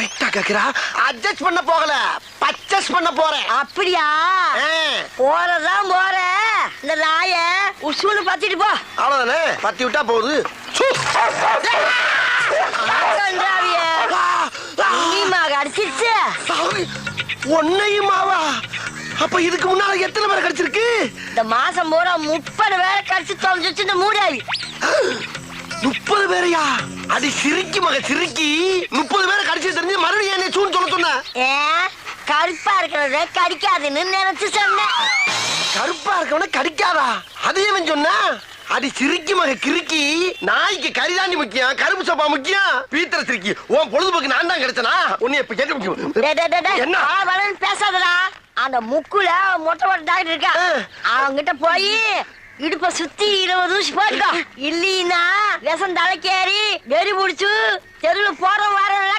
கரெக்டா கேக்குறா. அட்ஜஸ்ட் பண்ண போகல. பர்ச்சேஸ் பண்ண போறேன். அப்படியா? ஆ, போறதான் போற இந்த நாய உசூனு பத்திட்டு போ. அவ்வளவுதானே? பத்தி விட்டா போகுது. அடிச்சிருச்சு. சாமி. உன்னையுமாவா அப்ப இதுக்கு முன்னால எத்தனை பேர் கிடைச்சிருக்கு? இந்த மாசம் பூரா முப்பது வேலை கடிச்சு தொலைஞ்சிச்சு இந்த மூடாவி முப்பது பேரையா? அடி சிரிக்கி மக சிரிக்கி. முப்பது பேரை கடிச்சு தெரிஞ்சு மறுபடியும் என்ன சூன்னு சொல்ல சொன்ன ஏ கருப்பா இருக்கிறத கடிக்காதுன்னு நினைச்சு சொன்னேன். கருப்பா இருக்கவன கடிக்காதா? அதையும் இவன் சொன்னா? அடி சிரிக்கி மக கிறுக்கி. நாய்க்கு கரிதாண்டி முக்கியம் கருப்பு சோப்பா முக்கியம். பீத்தர சிரிக்கி. உன் பொழுதுபோக்கு நான் தான் கிடைச்சனா? உன்னை இப்ப கேட்க முக்கியம். என்ன? பேசாதடா. அந்த முக்குல மொட்டை மொட்டை டாக்டர் இருக்கா. அவங்கிட்ட போய் இடுப்ப சுத்தி இருபது ஊசி போட்டுக்கோ. இல்லீன்னா விஷம் தலைக்கேறி வெறி புடிச்சு தெருவில் போற கொத்து